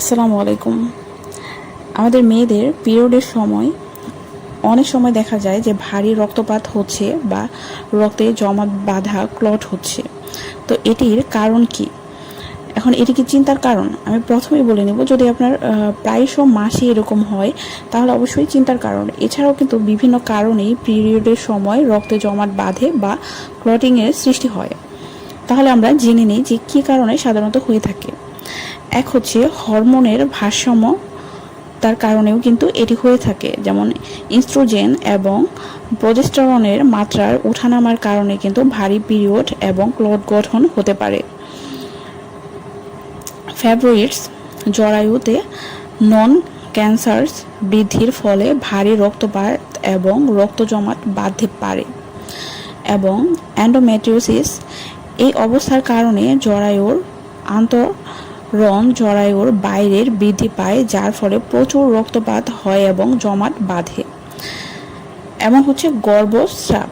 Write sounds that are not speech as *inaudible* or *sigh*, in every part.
আসসালামু আলাইকুম। আমাদের মেয়েদের পিরিয়ডের সময় অনেক সময় দেখা যায় যে ভারী রক্তপাত হচ্ছে বা রক্তে জমা বাঁধা ক্লট হচ্ছে। তো এটির কারণ কি? এখন এটি কি চিন্তার কারণ? আমি প্রথমেই বলে নেব, যদি আপনার প্রায়শ মাসে এরকম হয়, তাহলে অবশ্যই চিন্তার কারণ। এছাড়াও কিন্তু বিভিন্ন কারণেই পিরিয়ডের সময় রক্তে জমাট বাঁধে বা ক্লটিংয়ের সৃষ্টি হয়। তাহলে আমরা জেনে নিই যে কী কারণে সাধারণত হয়ে থাকে। এক হচ্ছে হরমোনের ভারসাম্য, তার কারণেও কিন্তু এটি হয়ে থাকে। যেমন ইনস্ট্রোজেন এবং প্রজেস্টেরনের মাত্রার ওঠানামার কারণে কিন্তু ভারী পিরিয়ড এবং ক্লট গঠন হতে পারে। ফেব্রুইটস জরায়ুতে নন ক্যান্সার্স বৃদ্ধির ফলে ভারী রক্তপাত এবং রক্ত জমাট বাঁধতে পারে এবং অ্যান্ডোমেট্রিওসিস এই অবস্থার কারণে জরায়ুর আন্তরণ জরায়ুর বাইরের বৃদ্ধি পায়, যার ফলে প্রচুর রক্তপাত হয় এবং জমাট বাঁধে। এমন হচ্ছে গর্ভস্রাব।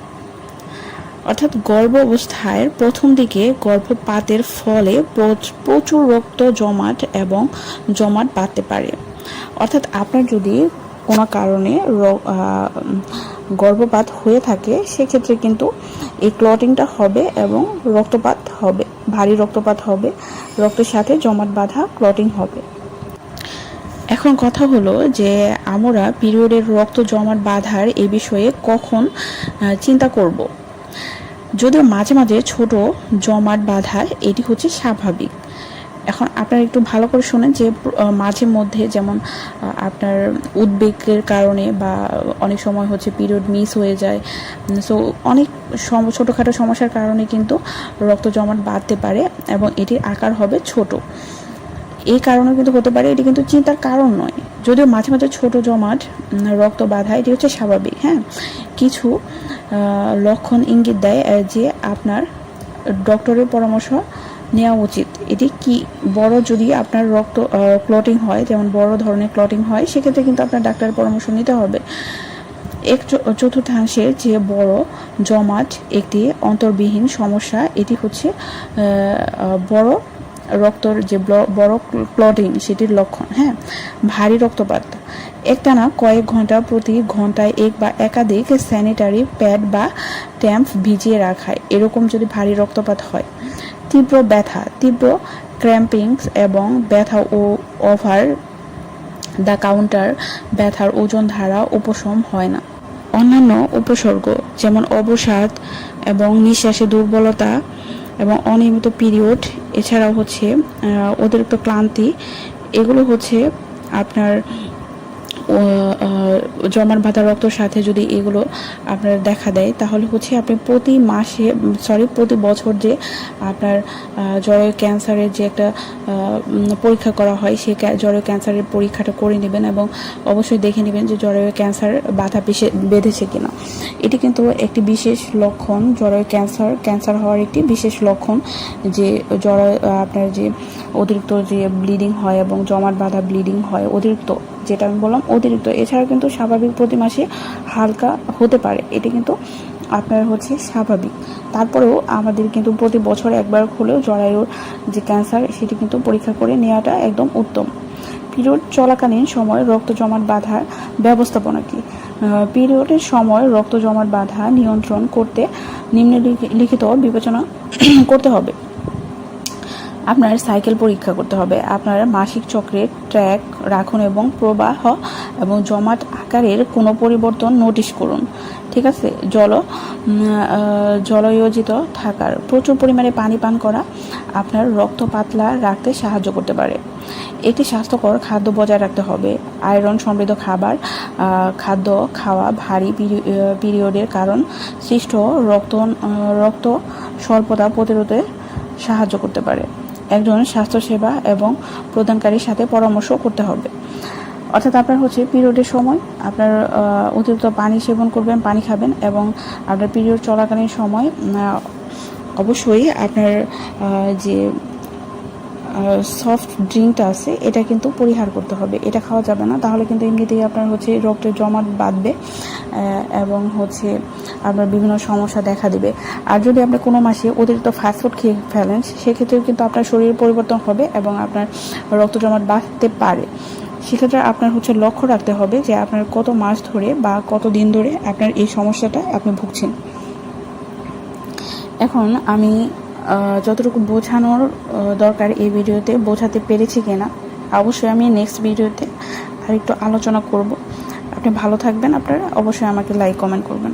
অর্থাৎ গর্ভ অবস্থায় প্রথম দিকে গর্ভপাতের ফলে প্রচুর রক্ত জমাট এবং জমাট বাঁধতে পারে। অর্থাৎ আপনার যদি কোনো কারণে গর্ভপাত হয়ে থাকে, সেক্ষেত্রে কিন্তু এই ক্লটিংটা হবে এবং রক্তপাত হবে, ভারী রক্তপাত হবে, রক্তের সাথে জমাট বাঁধা ক্লটিং হবে। এখন কথা হলো যে আমরা পিরিয়ডের রক্ত জমাট বাঁধার এ বিষয়ে কখন চিন্তা করব। যদিও মাঝে মাঝে ছোট জমাট বাঁধা, এটি হচ্ছে স্বাভাবিক। আপনারা একটু ভালো করে শোনেন যে মাঝে মধ্যে যেমন আপনার উদ্বেগের কারণে বা অনেক সময় হচ্ছে পিরিয়ড মিস হয়ে যায় সো অনেক ছোটোখাটো সমস্যার কারণে কিন্তু রক্ত জমাট বাঁধতে পারে এবং এটির আকার হবে ছোট। এই কারণে কিন্তু হতে পারে, এটি কিন্তু চিন্তার কারণ নয়। যদিও মাঝে মাঝে ছোট জমাট রক্ত বাঁধা, এটি হচ্ছে স্বাভাবিক হ্যাঁ? কিছু লক্ষণ ইঙ্গিত দেয় যে আপনার ডক্টরের পরামর্শ নেওয়া উচিত। এটি কি বড় যদি আপনার রক্ত ক্লটিং হয়, যেমন বড় ধরনের ক্লটিং হয়, সেক্ষেত্রে কিন্তু আপনার ডাক্তারের পরামর্শ নিতে হবে। এক চ- চতুর্থাংশের যে বড় জমাট একটি অন্তর্বিহীন সমস্যা, এটি হচ্ছে বড় রক্তর যে বড় ক্লটিং সেটির লক্ষণ। হ্যাঁ ভারী রক্তপাত। একটানা কয়েক ঘণ্টা প্রতি ঘন্টায় এক বা একাধিক স্যানিটারি প্যাড বা ট্যাম্প ভিজিয়ে রাখায় এরকম যদি ভারী রক্তপাত হয়। তীব্র ব্যথা, তীব্র ক্র্যাম্পিংস এবং ব্যথা ও ওভার দ্য কাউন্টার ব্যথার ওজন ধারা উপশম হয় না। অন্যান্য উপসর্গ যেমন অবসাদ এবং নিঃশ্বাসে দুর্বলতা এবং অনিয়মিত পিরিয়ড এছাড়াও হচ্ছে অতিরিক্ত ক্লান্তি, এগুলো হচ্ছে আপনার জমাট বাঁধা রক্তর সাথে যদি এগুলো আপনার দেখা দেয় তাহলে হচ্ছে আপনি প্রতি মাসে সরি প্রতি বছর যে আপনার জরায়ু ক্যান্সারের যে একটা পরীক্ষা করা হয় সেই জরায়ু ক্যান্সারের পরীক্ষাটা করে নেবেন এবং অবশ্যই দেখে নেবেন যে জরায়ু ক্যান্সার বাধা বেঁধেছে কিনা। এটি কিন্তু একটি বিশেষ লক্ষণ জরায়ু ক্যান্সার ক্যান্সার হওয়ার একটি বিশেষ লক্ষণ যে আহ, আপনার যে অতিরিক্ত যে ব্লিডিং হয় এবং জমাট বাঁধা ব্লিডিং হয় অতিরিক্ত। যেটা আমি বললাম, অতিরিক্ত। এছাড়া কিন্তু স্বাভাবিক প্রতি মাসে হালকা হতে পারে। এটি কিন্তু আপনার হচ্ছে স্বাভাবিক। তারপরেও আমাদের কিন্তু প্রতি বছর একবার হলেও জরায়ুর যে ক্যান্সার, সেটি কিন্তু পরীক্ষা করে নেওয়াটা একদম উত্তম। পিরিয়ড চলাকালীন সময় রক্ত জমাট বাঁধার ব্যবস্থাপনা কি? পিরিয়ডের সময় রক্ত জমাট বাঁধা নিয়ন্ত্রণ করতে নিম্নলিখিত বিবেচনা *clears throat* করতে হবে। আপনার সাইকেল পরীক্ষা করতে হবে। আপনার মাসিক চক্রের ট্র্যাক রাখুন এবং প্রবাহ এবং জমাট আকারের কোনো পরিবর্তন নোটিশ করুন। ঠিক আছে? জল জলয়োজিত থাকার প্রচুর পরিমাণে পানি পান করা আপনার রক্ত পাতলা রাখতে সাহায্য করতে পারে। একটি স্বাস্থ্যকর খাদ্য বজায় রাখতে হবে। আয়রন সমৃদ্ধ খাবার খাদ্য খাওয়া ভারী পিরি- পিরিয়ডের কারণ সৃষ্ট রক্ত রক্ত স্বল্পতা প্রতিরোধে সাহায্য করতে পারে। একজন স্বাস্থ্যসেবা এবং প্রদানকারীর সাথে পরামর্শ করতে হবে। অর্থাৎ আপনার হচ্ছে পিরিয়ডের সময় আপনার অতিরিক্ত পানি সেবন করবেন, পানি খাবেন এবং আপনার পিরিয়ড চলাকালীন সময় অবশ্যই আপনার যে সফট ড্রিঙ্কটা আছে, এটা কিন্তু পরিহার করতে হবে। এটা খাওয়া যাবে না। তাহলে কিন্তু এমনিতেই আপনার হচ্ছে রক্তের জমাট বাঁধবে এবং হচ্ছে আপনার বিভিন্ন সমস্যা দেখা দিবে। আর যদি আপনি কোনো মাসে অতিরিক্ত ফাস্টফুড খেয়ে ফেলেন, সেক্ষেত্রেও কিন্তু আপনার শরীর পরিবর্তন হবে এবং আপনার রক্ত জমাট বাঁধতে পারে। সেক্ষেত্রে আপনার হচ্ছে লক্ষ্য রাখতে হবে যে আপনার কত মাস ধরে বা কত দিন ধরে আপনার এই সমস্যাটা আপনি ভুগছেন। এখন আমি যতটুকু বোঝানোর দরকার এই ভিডিওতে, বোঝাতে পেরেছি কিনা, অবশ্যই আমি নেক্সট ভিডিওতে আর একটু আলোচনা করব। আপনি ভালো থাকবেন আপনারা, অবশ্যই আমাকে লাইক কমেন্ট করবেন।